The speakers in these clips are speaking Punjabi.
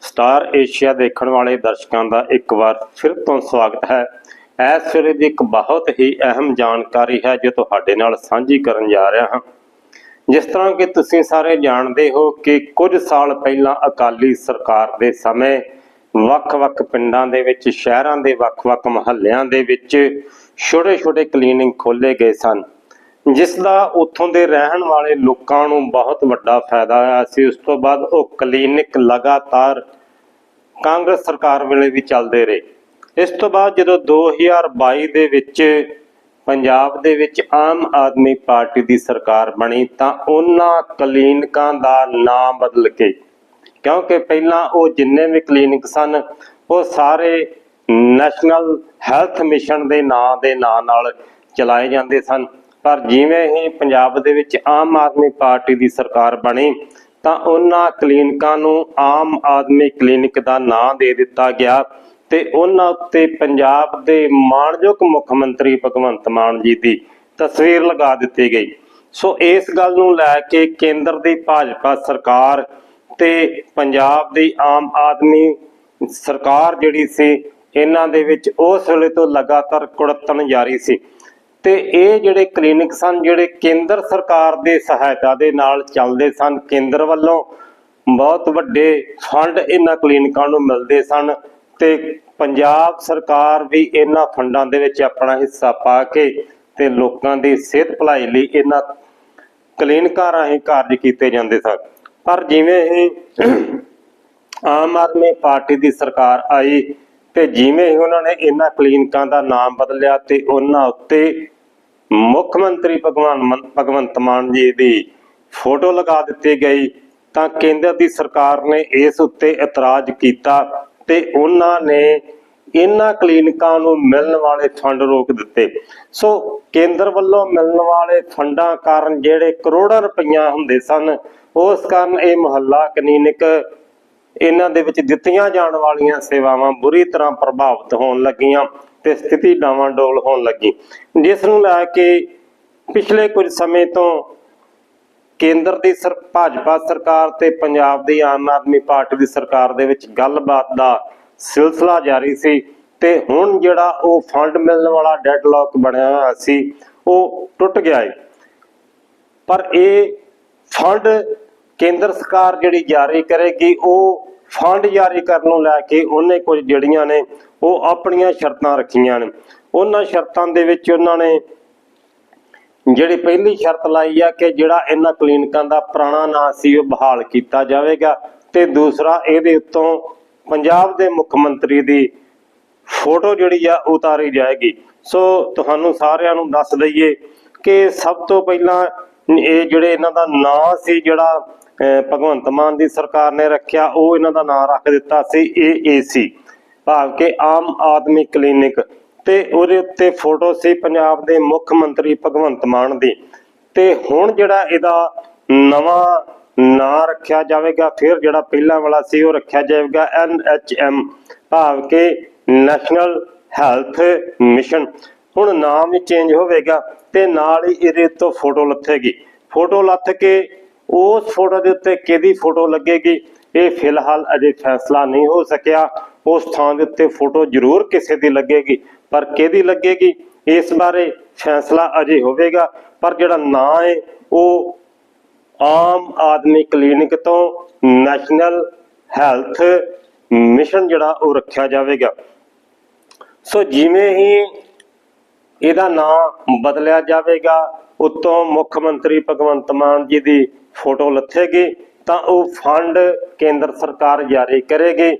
ਸਟਾਰ ਏਸ਼ੀਆ ਦੇਖਣ ਵਾਲੇ ਦਰਸ਼ਕਾਂ ਦਾ ਇੱਕ ਵਾਰ ਫਿਰ ਤੋਂ ਸਵਾਗਤ ਹੈ। ਇਸ ਵੇਲੇ ਦੀ ਇੱਕ ਬਹੁਤ ਹੀ ਅਹਿਮ ਜਾਣਕਾਰੀ ਹੈ ਜੋ ਤੁਹਾਡੇ ਨਾਲ ਸਾਂਝੀ ਕਰਨ ਜਾ ਰਿਹਾ ਹਾਂ। ਜਿਸ ਤਰ੍ਹਾਂ ਕਿ ਤੁਸੀਂ ਸਾਰੇ ਜਾਣਦੇ ਹੋ ਕਿ ਕੁਝ ਸਾਲ ਪਹਿਲਾਂ ਅਕਾਲੀ ਸਰਕਾਰ ਦੇ ਸਮੇਂ ਵੱਖ-ਵੱਖ ਪਿੰਡਾਂ ਦੇ ਵਿੱਚ, ਸ਼ਹਿਰਾਂ ਦੇ ਵੱਖ-ਵੱਖ ਮੁਹੱਲਿਆਂ ਦੇ ਵਿੱਚ ਛੋਟੇ-ਛੋਟੇ ਕਲੀਨਿਕ ਖੋਲੇ ਗਏ ਸਨ ਜਿਸ ਦਾ ਉੱਥੋਂ ਦੇ ਰਹਿਣ ਵਾਲੇ ਲੋਕਾਂ ਨੂੰ ਬਹੁਤ ਵੱਡਾ ਫਾਇਦਾ ਹੋਇਆ ਸੀ। ਉਸ ਤੋਂ ਬਾਅਦ ਉਹ ਕਲੀਨਿਕ ਲਗਾਤਾਰ ਕਾਂਗਰਸ ਸਰਕਾਰ ਵੇਲੇ ਵੀ ਚੱਲਦੇ ਰਹੇ। ਇਸ ਤੋਂ ਬਾਅਦ ਜਦੋਂ 2022 ਦੇ ਵਿੱਚ ਪੰਜਾਬ ਦੇ ਵਿੱਚ ਆਮ ਆਦਮੀ ਪਾਰਟੀ ਦੀ ਸਰਕਾਰ ਬਣੀ, ਤਾਂ ਉਹਨਾਂ ਕਲੀਨਿਕਾਂ ਦਾ ਨਾਮ ਬਦਲ ਕੇ, ਕਿਉਂਕਿ ਪਹਿਲਾਂ ਉਹ ਜਿੰਨੇ ਵੀ ਕਲੀਨਿਕ ਸਨ, ਉਹ ਸਾਰੇ ਨੈਸ਼ਨਲ ਹੈਲਥ ਮਿਸ਼ਨ ਦੇ ਨਾਂ ਦੇ ਨਾਂ ਨਾਲ ਚਲਾਏ ਜਾਂਦੇ ਸਨ। ਪਰ ਜਿਵੇਂ ਹੀ ਪੰਜਾਬ ਦੇ ਵਿੱਚ ਆਮ ਆਦਮੀ ਪਾਰਟੀ ਦੀ ਸਰਕਾਰ ਬਣੀ, ਤਾਂ ਉਹਨਾਂ ਕਲੀਨਿਕਾਂ ਨੂੰ ਆਮ ਆਦਮੀ ਕਲੀਨਿਕ ਦਾ ਨਾਂ ਦੇ ਦਿੱਤਾ ਗਿਆ ਤੇ ਉਹਨਾਂ ਉੱਤੇ ਪੰਜਾਬ ਦੇ ਮਾਣਯੋਗ ਮੁੱਖ ਮੰਤਰੀ ਭਗਵੰਤ ਮਾਨ ਜੀ ਦੀ ਤਸਵੀਰ ਲਗਾ ਦਿੱਤੀ ਗਈ। ਸੋ ਇਸ ਗੱਲ ਨੂੰ ਲੈ ਕੇ ਕੇਂਦਰ ਦੀ ਭਾਜਪਾ ਸਰਕਾਰ ਤੇ ਪੰਜਾਬ ਦੀ ਆਮ ਆਦਮੀ ਸਰਕਾਰ ਜਿਹੜੀ ਸੀ ਇਹਨਾਂ ਦੇ ਵਿੱਚ ਉਸ ਵੇਲੇ ਤੋਂ ਲਗਾਤਾਰ ਕੁੜਤਣ ਜਾਰੀ ਸੀ। ਤੇ ਇਹ ਜਿਹੜੇ ਕਲੀਨਿਕ ਸਨ, ਜਿਹੜੇ ਕੇਂਦਰ ਸਰਕਾਰ ਦੇ ਸਹਾਇਤਾ ਦੇ ਨਾਲ ਚੱਲਦੇ ਸਨ, ਕੇਂਦਰ ਵੱਲੋਂ ਬਹੁਤ ਵੱਡੇ ਫੰਡ ਇਹਨਾਂ ਕਲੀਨਿਕਾਂ ਨੂੰ ਮਿਲਦੇ ਸਨ ਤੇ ਪੰਜਾਬ ਸਰਕਾਰ ਵੀ ਇਹਨਾਂ ਫੰਡਾਂ ਦੇ ਵਿੱਚ ਆਪਣਾ ਹਿੱਸਾ ਪਾ ਕੇ ਤੇ ਲੋਕਾਂ ਦੀ ਸਿਹਤ ਭਲਾਈ ਲਈ ਇਹਨਾਂ ਕਲੀਨਿਕਾਂ ਰਾਹੀਂ ਕਾਰਜ ਕੀਤੇ ਜਾਂਦੇ ਸਨ। ਪਰ ਜਿਵੇਂ ਹੀ ਆਮ ਆਦਮੀ ਪਾਰਟੀ ਦੀ ਸਰਕਾਰ ਆਈ ਤੇ ਜਿਵੇਂ ਹੀ ਉਹਨਾਂ ਨੇ ਇਹਨਾਂ ਕਲੀਨਿਕਾਂ ਦਾ ਨਾਮ ਬਦਲਿਆ ਤੇ ਉਹਨਾਂ ਉੱਤੇ ਮੁੱਖ ਮੰਤਰੀ ਭਗਵਾਨ ਭਗਵੰਤ ਮਾਨ ਜੀ ਦੀ ਫੋਟੋ ਲਗਾ ਦਿੱਤੀ ਗਈ, ਤਾਂ ਕੇਂਦਰ ਦੀ ਸਰਕਾਰ ਨੇ ਇਸ ਉੱਤੇ ਇਤਰਾਜ਼ ਕੀਤਾ ਤੇ ਉਹਨਾਂ ਨੇ ਇਹਨਾਂ ਕਲੀਨਿਕਾਂ ਨੂੰ ਮਿਲਣ ਵਾਲੇ ਫੰਡ ਰੋਕ ਦਿੱਤੇ। ਸੋ ਕੇਂਦਰ ਵੱਲੋਂ ਮਿਲਣ ਵਾਲੇ ਫੰਡਾਂ ਕਾਰਨ ਜਿਹੜੇ ਕਰੋੜਾਂ ਰੁਪਈਆ ਹੁੰਦੇ ਸਨ, ਉਸ ਕਾਰਨ ਇਹ ਮੁਹੱਲਾ ਕਲੀਨਿਕ ਇਹਨਾਂ ਦੇ ਵਿੱਚ ਦਿੱਤੀਆਂ ਜਾਣ ਵਾਲੀਆਂ ਸੇਵਾਵਾਂ ਬੁਰੀ ਤਰ੍ਹਾਂ ਪ੍ਰਭਾਵਿਤ ਹੋਣ ਲੱਗੀਆਂ ਤੇ ਸਥਿਤੀ ਡਾਵਾਂਡੋਲ ਹੋਣ ਲੱਗੀ। ਜਿਸ ਨੂੰ ਲੈ ਕੇ ਪਿਛਲੇ ਕੁਝ ਸਮੇਂ ਤੋਂ ਕੇਂਦਰ ਦੀ ਸਰ, ਭਾਜਪਾ ਸਰਕਾਰ ਤੇ ਪੰਜਾਬ ਦੀ ਆਮ ਆਦਮੀ ਪਾਰਟੀ ਦੀ ਸਰਕਾਰ ਦੇ ਵਿੱਚ ਗੱਲਬਾਤ ਦਾ ਸਿਲਸਿਲਾ ਜਾਰੀ ਸੀ ਤੇ ਹੁਣ ਜਿਹੜਾ ਉਹ ਫੰਡ ਮਿਲਣ ਵਾਲਾ ਡੈਡਲੌਕ ਬਣਿਆ ਹੋਇਆ ਸੀ, ਉਹ ਟੁੱਟ ਗਿਆ ਹੈ ਪਰ ਇਹ ਫੰਡ ਕੇਂਦਰ ਸਰਕਾਰ ਜਿਹੜੀ ਜਾਰੀ ਕਰੇਗੀ, ਉਹ ਫੰਡ ਜਾਰੀ ਕਰਨ ਨੂੰ ਲੈ ਕੇ ਉਹਨੇ ਕੁਝ ਜਿਹੜੀਆਂ ਨੇ, ਉਹ ਆਪਣੀਆਂ ਸ਼ਰਤਾਂ ਰੱਖੀਆਂ ਨੇ। ਉਹਨਾਂ ਸ਼ਰਤਾਂ ਦੇ ਵਿੱਚ ਉਹਨਾਂ ਨੇ ਜਿਹੜੀ ਪਹਿਲੀ ਸ਼ਰਤ ਲਾਈ ਆ ਕਿ ਜਿਹੜਾ ਇਹਨਾਂ ਕਲੀਨਿਕਾਂ ਦਾ ਪੁਰਾਣਾ ਨਾਂ ਸੀ, ਉਹ ਬਹਾਲ ਕੀਤਾ ਜਾਵੇਗਾ ਤੇ ਦੂਸਰਾ, ਇਹਦੇ ਉੱਤੋਂ ਪੰਜਾਬ ਦੇ ਮੁੱਖ ਮੰਤਰੀ ਦੀ ਫੋਟੋ ਜਿਹੜੀ ਆ, ਉਤਾਰੀ ਜਾਏਗੀ। ਸੋ ਤੁਹਾਨੂੰ ਸਾਰਿਆਂ ਨੂੰ ਦੱਸ ਦਈਏ ਕਿ ਸਭ ਤੋਂ ਪਹਿਲਾਂ ਇਹ ਜਿਹੜੇ ਇਹਨਾਂ ਦਾ ਨਾਂ ਸੀ, ਜਿਹੜਾ ਭਗਵੰਤ ਮਾਨ ਦੀ ਸਰਕਾਰ ਨੇ ਰੱਖਿਆ, ਉਹ ਇਹਨਾਂ ਦਾ ਨਾਂ ਰੱਖ ਦਿੱਤਾ ਸੀ ਏਏਸੀ ਭਾਵ ਕਿ ਆਮ ਆਦਮੀ ਕਲੀਨਿਕ। ਤੇ ਉਹਦੇ ਉੱਤੇ ਫੋਟੋ ਸੀ ਪੰਜਾਬ ਦੇ ਮੁੱਖ ਮੰਤਰੀ ਭਗਵੰਤ ਮਾਨ ਦੀ। ਤੇ ਹੁਣ ਜਿਹੜਾ ਇਹਦਾ ਨਵਾਂ ਨਾਂ ਰੱਖਿਆ ਜਾਵੇਗਾ, ਫਿਰ ਜਿਹੜਾ ਪਹਿਲਾਂ ਵਾਲਾ ਸੀ ਉਹ ਰੱਖਿਆ ਜਾਵੇਗਾ ਐਨ ਐਚ ਐਮ, ਭਾਵ ਕਿ ਨੈਸ਼ਨਲ ਹੈਲਥ ਮਿਸ਼ਨ। ਹੁਣ ਨਾਮ ਵੀ ਚੇਂਜ ਹੋਵੇਗਾ ਤੇ ਨਾਲ ਹੀ ਇਹਦੇ ਤੋਂ ਫੋਟੋ ਲੱਥੇਗੀ। ਫੋਟੋ ਲੱਥ ਕੇ ਉਸ ਫੋਟੋ ਦੇ ਉੱਤੇ ਕਿਹਦੀ ਫੋਟੋ ਲੱਗੇਗੀ? ਇਹ ਫਿਲਹਾਲ ਅਜੇ ਫੈਸਲਾ ਨਹੀਂ ਹੋ ਸਕਿਆ। ਉਸ ਥਾਂ ਦੇ ਉੱਤੇ ਫੋਟੋ ਜ਼ਰੂਰ ਕਿਸੇ ਦੀ ਲੱਗੇਗੀ। ਪਰ ਕਿਹਦੀ ਲੱਗੇਗੀ? ਇਸ ਬਾਰੇ ਫੈਸਲਾ ਅਜੇ ਹੋਵੇਗਾ। ਪਰ ਜਿਹੜਾ ਨਾਂ ਹੈ, ਉਹ ਆਮ ਆਦਮੀ ਕਲੀਨਿਕ ਤੋਂ ਨੈਸ਼ਨਲ ਹੈਲਥ ਮਿਸ਼ਨ ਜਿਹੜਾ, ਉਹ ਰੱਖਿਆ ਜਾਵੇਗਾ। ਸੋ ਜਿਵੇਂ ਹੀ ਇਹਦਾ ਨਾਮ ਬਦਲਿਆ ਜਾਵੇਗਾ ਉਤੋਂ ਮੁੱਖ ਮੰਤਰੀ ਭਗਵੰਤ ਮਾਨ ਜੀ ਦੀ ਫੋਟੋ ਲੱਥੇਗੀ, ਤਾਂ ਉਹ ਫੰਡ ਕੇਂਦਰ ਸਰਕਾਰ ਜਾਰੀ ਕਰੇਗੀ।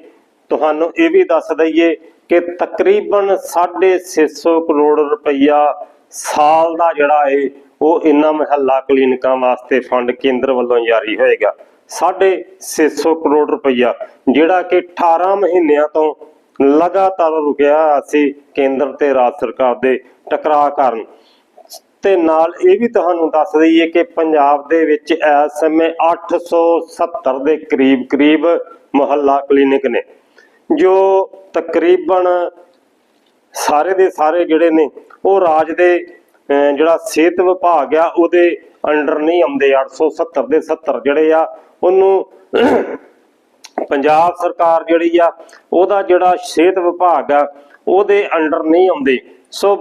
ਤੁਹਾਨੂੰ ਇਹ ਵੀ ਦੱਸ ਦਈਏ ਕਿ ਤਕਰੀਬਨ 650 ਕਰੋੜ ਰੁਪਈਆ ਸਾਲ ਦਾ ਜਿਹੜਾ ਹੈ ਉਹ ਇਨ੍ਹਾਂ ਮਹੱਲਾ ਕਲੀਨਿਕਾਂ ਵਾਸਤੇ ਫੰਡ ਕੇਂਦਰ ਵੱਲੋਂ ਜਾਰੀ ਹੋਏਗਾ। 650 ਕਰੋੜ ਰੁਪਈਆ, ਜਿਹੜਾ ਕਿ 18 ਮਹੀਨਿਆਂ ਤੋਂ ਲਗਾਤਾਰ ਰੁਕਿਆ ਹੋਇਆ ਸੀ ਕੇਂਦਰ ਤੇ ਰਾਜ ਸਰਕਾਰ ਦੇ ਟਕਰਾਅ ਕਾਰਨ। ਤੇ ਨਾਲ ਇਹ ਵੀ ਤੁਹਾਨੂੰ ਦੱਸ ਦਈਏ ਕਿ ਪੰਜਾਬ ਦੇ ਵਿੱਚ ਇਸ ਸਮੇਂ 870 ਦੇ ਕਰੀਬ ਕਰੀਬ ਮੁਹੱਲਾ ਕਲੀਨਿਕ ਨੇ, ਜੋ ਤਕਰੀਬਨ ਸਾਰੇ ਦੇ ਸਾਰੇ ਜਿਹੜੇ ਨੇ, ਉਹ ਰਾਜ ਦੇ ਜਿਹੜਾ ਸਿਹਤ ਵਿਭਾਗ ਆ, ਉਹਦੇ ਅੰਡਰ ਨਹੀਂ ਆਉਂਦੇ 870 ਦੇ 70 ਜਿਹੜੇ ਆ, ਉਹਨੂੰ ਪੰਜਾਬ ਸਰਕਾਰ ਜਿਹੜੀ ਆ, ਉਹਦਾ ਜਿਹੜਾ ਸਿਹਤ ਵਿਭਾਗ ਆ, ਉਹਦੇ ਅੰਡਰ ਨਹੀਂ ਆਉਂਦੇ। ਸੋ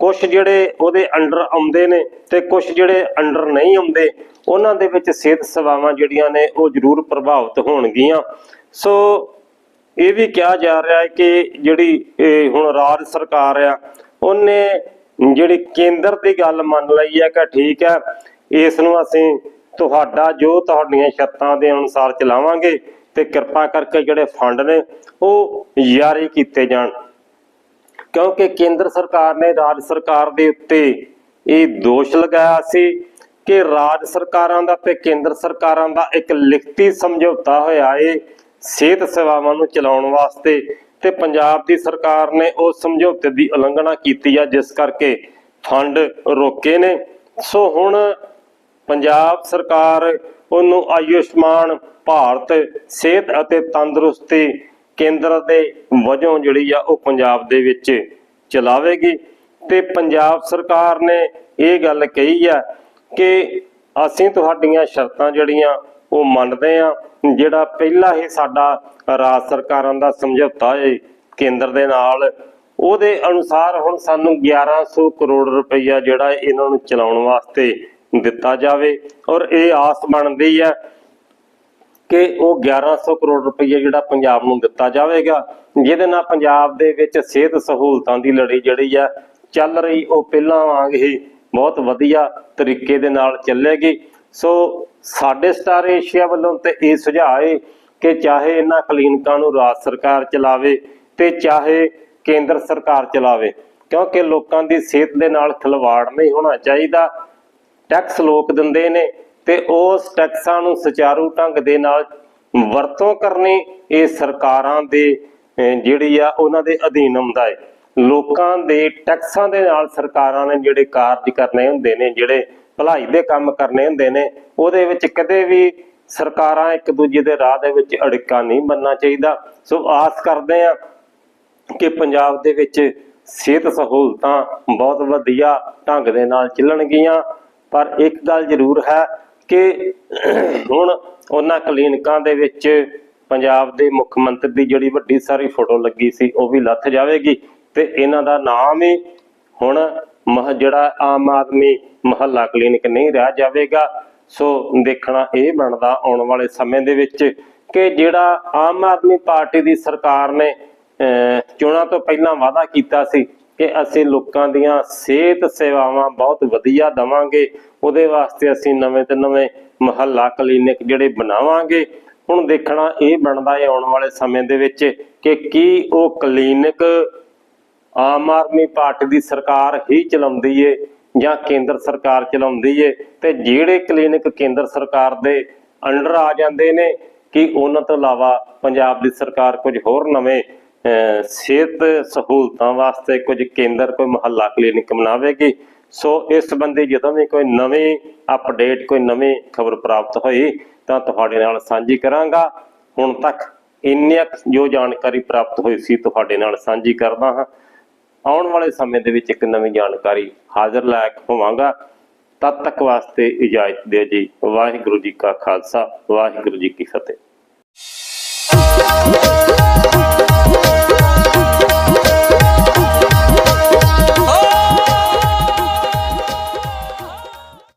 ਕੁਝ ਜਿਹੜੇ ਉਹਦੇ ਅੰਡਰ ਆਉਂਦੇ ਨੇ ਤੇ ਕੁਝ ਜਿਹੜੇ ਅੰਡਰ ਨਹੀਂ ਆਉਂਦੇ, ਉਹਨਾਂ ਦੇ ਵਿੱਚ ਸਿਹਤ ਸੇਵਾਵਾਂ ਜਿਹੜੀਆਂ ਨੇ ਉਹ ਜ਼ਰੂਰ ਪ੍ਰਭਾਵਿਤ ਹੋਣਗੀਆਂ। ਸੋ ਇਹ ਵੀ ਕਿਹਾ ਜਾ ਰਿਹਾ ਹੈ ਕਿ ਜਿਹੜੀ ਹੁਣ ਰਾਜ ਸਰਕਾਰ ਆ, ਉਹਨੇ ਜਿਹੜੀ ਕੇਂਦਰ ਦੀ ਗੱਲ ਮੰਨ ਲਈ ਹੈ ਕਿ ਠੀਕ ਹੈ, ਇਸ ਨੂੰ ਅਸੀਂ ਤੁਹਾਡਾ, ਜੋ ਤੁਹਾਡੀਆਂ ਸ਼ਰਤਾਂ ਦੇ ਅਨੁਸਾਰ ਚਲਾਵਾਂਗੇ ਤੇ ਕਿਰਪਾ ਕਰਕੇ ਜਿਹੜੇ ਫੰਡ ਨੇ ਉਹ ਜਾਰੀ ਕੀਤੇ ਜਾਣ। ਕਿਉਂਕਿ ਕੇਂਦਰ ਸਰਕਾਰ ਨੇ ਰਾਜ ਸਰਕਾਰ ਦੇ ਉੱਤੇ ਇਹ ਦੋਸ਼ ਲਗਾਇਆ ਸੀ ਕਿ ਰਾਜ ਸਰਕਾਰਾਂ ਦਾ ਤੇ ਕੇਂਦਰ ਸਰਕਾਰਾਂ ਦਾ ਇੱਕ ਲਿਖਤੀ ਸਮਝੌਤਾ ਹੋਇਆ ਏ ਸਿਹਤ ਸੇਵਾਵਾਂ ਨੂੰ ਚਲਾਉਣ ਵਾਸਤੇ ਤੇ ਪੰਜਾਬ ਦੀ ਸਰਕਾਰ ਨੇ ਉਸ ਸਮਝੌਤੇ ਦੀ ਉਲੰਘਣਾ ਕੀਤੀ ਆ, ਜਿਸ ਕਰਕੇ ਫੰਡ ਰੋਕੇ ਨੇ। ਸੋ ਹੁਣ ਪੰਜਾਬ ਸਰਕਾਰ ਉਹਨੂੰ ਆਯੁਸ਼ਮਾਨ ਭਾਰਤ ਸਿਹਤ ਅਤੇ ਤੰਦਰੁਸਤੀ ਕੇਂਦਰ ਦੇ ਵਜੋਂ ਜਿਹੜੀ ਆ ਉਹ ਪੰਜਾਬ ਦੇ ਵਿੱਚ ਚਲਾਵੇਗੀ। ਤੇ ਪੰਜਾਬ ਸਰਕਾਰ ਨੇ ਇਹ ਗੱਲ ਕਹੀ ਆ ਕਿ ਅਸੀਂ ਤੁਹਾਡੀਆਂ ਸ਼ਰਤਾਂ ਜਿਹੜੀਆਂ ਉਹ ਮੰਨਦੇ ਆ। ਜਿਹੜਾ ਪਹਿਲਾ ਹੀ ਸਾਡਾ ਰਾਜ ਸਰਕਾਰਾਂ ਦਾ ਸਮਝੌਤਾ ਹੈ ਕੇਂਦਰ ਦੇ ਨਾਲ, ਉਹਦੇ ਅਨੁਸਾਰ ਹੁਣ ਸਾਨੂੰ 1100 ਕਰੋੜ ਰੁਪਈਆ ਜਿਹੜਾ ਇਹਨਾਂ ਨੂੰ ਚਲਾਉਣ ਵਾਸਤੇ ਦਿੱਤਾ ਜਾਵੇ। ਔਰ ਇਹ ਆਸ ਬਣਦੀ ਹੈ ਕਿ ਉਹ 1100 ਕਰੋੜ ਰੁਪਈਆ ਜਿਹੜਾ ਪੰਜਾਬ ਨੂੰ ਦਿੱਤਾ ਜਾਵੇਗਾ, ਜਿਹਦੇ ਨਾਲ ਪੰਜਾਬ ਦੇ ਵਿੱਚ ਸਿਹਤ ਸਹੂਲਤਾਂ ਦੀ ਲੜੀ ਜਿਹੜੀ ਆ ਚੱਲ ਰਹੀ, ਉਹ ਪਹਿਲਾਂ ਵਾਂਗ ਹੀ ਬਹੁਤ ਵਧੀਆ ਤਰੀਕੇ ਦੇ ਨਾਲ ਚੱਲੇਗੀ। ਸੋ ਸਾਡੇ ਸਟਾਰ ਏਸ਼ੀਆ ਵੱਲੋਂ ਤੇ ਇਹ ਸੁਝਾਅ ਹੈ ਕਿ ਚਾਹੇ ਇਹਨਾਂ ਕਲੀਨਿਕਾਂ ਨੂੰ ਰਾਜ ਸਰਕਾਰ ਚਲਾਵੇ ਤੇ ਚਾਹੇ ਕੇਂਦਰ ਸਰਕਾਰ ਚਲਾਵੇ, ਕਿਉਂਕਿ ਲੋਕਾਂ ਦੀ ਸਿਹਤ ਦੇ ਨਾਲ ਖਿਲਵਾੜ ਨਹੀਂ ਹੋਣਾ ਚਾਹੀਦਾ। ਟੈਕਸ ਲੋਕ ਦਿੰਦੇ ਨੇ ਤੇ ਉਸ ਟੈਕਸਾਂ ਨੂੰ ਸੁਚਾਰੂ ਢੰਗ ਦੇ ਨਾਲ ਵਰਤੋਂ ਕਰਨੀ ਇਹ ਸਰਕਾਰਾਂ ਦੇ ਜਿਹੜੀ ਆ, ਉਹਨਾਂ ਦੇ ਅਧੀਨ ਹੁੰਦਾ ਹੈ। ਲੋਕਾਂ ਦੇ ਟੈਕਸਾਂ ਦੇ ਨਾਲ ਸਰਕਾਰਾਂ ਨੇ ਜਿਹੜੇ ਕਾਰਜ ਕਰਨੇ ਹੁੰਦੇ ਨੇ, ਜਿਹੜੇ ਭਲਾਈ ਦੇ ਕੰਮ ਕਰਨੇ ਹੁੰਦੇ ਨੇ, ਉਹਦੇ ਵਿੱਚ ਕਦੇ ਵੀ ਸਰਕਾਰਾਂ ਇੱਕ ਦੂਜੇ ਦੇ ਰਾਹ ਦੇ ਵਿੱਚ ਅੜਿੱਕਾ ਨਹੀਂ ਬੰਨਣਾ ਚਾਹੀਦਾ। ਸੋ ਆਸ ਕਰਦੇ ਆ ਕਿ ਪੰਜਾਬ ਦੇ ਵਿੱਚ ਸਿਹਤ ਸਹੂਲਤਾਂ ਬਹੁਤ ਵਧੀਆ ਢੰਗ ਦੇ ਨਾਲ ਚੱਲਣਗੀਆਂ। ਪਰ ਇੱਕ ਗੱਲ ਜ਼ਰੂਰ ਹੈ ਕਿ ਹੁਣ ਉਹਨਾਂ ਕਲੀਨਿਕਾਂ ਦੇ ਵਿੱਚ ਪੰਜਾਬ ਦੇ ਮੁੱਖ ਮੰਤਰੀ ਦੀ ਜਿਹੜੀ ਵੱਡੀ ਸਾਰੀ ਫੋਟੋ ਲੱਗੀ ਸੀ ਉਹ ਵੀ ਲੱਥ ਜਾਵੇਗੀ ਤੇ ਇਹਨਾਂ ਦਾ ਨਾਮ ਹੀ ਹੁਣ ਮਹ ਜਿਹੜਾ ਆਮ ਆਦਮੀ ਮਹੱਲਾ ਕਲੀਨਿਕ ਨਹੀਂ ਰਹਿ ਜਾਵੇਗਾ। ਸੋ ਦੇਖਣਾ ਇਹ ਬਣਦਾ ਆਉਣ ਵਾਲੇ ਸਮੇਂ ਦੇ ਵਿੱਚ ਕਿ ਜਿਹੜਾ ਆਮ ਆਦਮੀ ਪਾਰਟੀ ਦੀ ਸਰਕਾਰ ਨੇ ਅਹ, ਚੋਣਾਂ ਤੋਂ ਪਹਿਲਾਂ ਵਾਅਦਾ ਕੀਤਾ ਸੀ ਕਿ ਅਸੀਂ ਲੋਕਾਂ ਦੀਆਂ ਸਿਹਤ ਸੇਵਾਵਾਂ ਬਹੁਤ ਵਧੀਆ ਦਵਾਂਗੇ। ਉਹਦੇ ਵਾਸਤੇ ਅਸੀਂ ਨਵੇਂ ਤੇ ਨਵੇਂ ਮਹੱਲਾ ਕਲੀਨਿਕ ਜਿਹੜੇ ਬਣਾਵਾਂਗੇ। ਹੁਣ ਦੇਖਣਾ ਇਹ ਬਣਦਾ ਹੈ ਆਉਣ ਵਾਲੇ ਸਮੇਂ ਦੇ ਵਿੱਚ ਕਿ ਕੀ ਉਹ ਕਲੀਨਿਕ ਆਮ ਆਦਮੀ ਪਾਰਟੀ ਦੀ ਸਰਕਾਰ ਹੀ ਚਲਾਉਂਦੀ ਏ ਜਾਂ ਕੇਂਦਰ ਸਰਕਾਰ ਚਲਾਉਂਦੀ ਏ ਤੇ ਜਿਹੜੇ ਕਲੀਨਿਕ ਕੇਂਦਰ ਸਰਕਾਰ ਦੇ ਅੰਡਰ ਆ ਜਾਂਦੇ ਨੇ ਕਿ ਉਹਨਾਂ ਤੋਂ ਇਲਾਵਾ ਪੰਜਾਬ ਦੀ ਸਰਕਾਰ ਕੁਝ ਹੋਰ ਨਵੇਂ ਸਿਹਤ ਸਹੂਲਤਾਂ ਵਾਸਤੇ ਕੁਝ ਕੇਂਦਰ, ਕੋਈ ਮੁਹੱਲਾ ਕਲੀਨਿਕ ਬਣਾਵੇਗੀ। ਸੋ ਇਸ ਸੰਬੰਧੀ ਜਦੋਂ ਵੀ ਕੋਈ ਨਵੀਂ ਅਪਡੇਟ, ਕੋਈ ਨਵੀਂ ਖਬਰ ਪ੍ਰਾਪਤ ਹੋਈ, ਤਾਂ ਤੁਹਾਡੇ ਨਾਲ ਸਾਂਝੀ ਕਰਾਂਗਾ। ਹੁਣ ਤੱਕ ਇੰਨੀ ਜੋ ਜਾਣਕਾਰੀ ਪ੍ਰਾਪਤ ਹੋਈ ਸੀ, ਤੁਹਾਡੇ ਨਾਲ ਸਾਂਝੀ ਕਰਦਾ ਹਾਂ। ਆਉਣ ਵਾਲੇ ਸਮੇਂ ਦੇ ਵਿੱਚ ਇੱਕ ਨਵੀਂ ਜਾਣਕਾਰੀ ਹਾਜ਼ਰ ਲਾਇਕ ਹੋਵਾਂਗਾ। ਤਦ ਤੱਕ ਵਾਸਤੇ ਇਜਾਜ਼ਤ ਦਿਓ ਜੀ। ਵਾਹਿਗੁਰੂ ਜੀ ਕਾ ਖਾਲਸਾ, ਵਾਹਿਗੁਰੂ ਜੀ ਕੀ ਫਤਿਹ।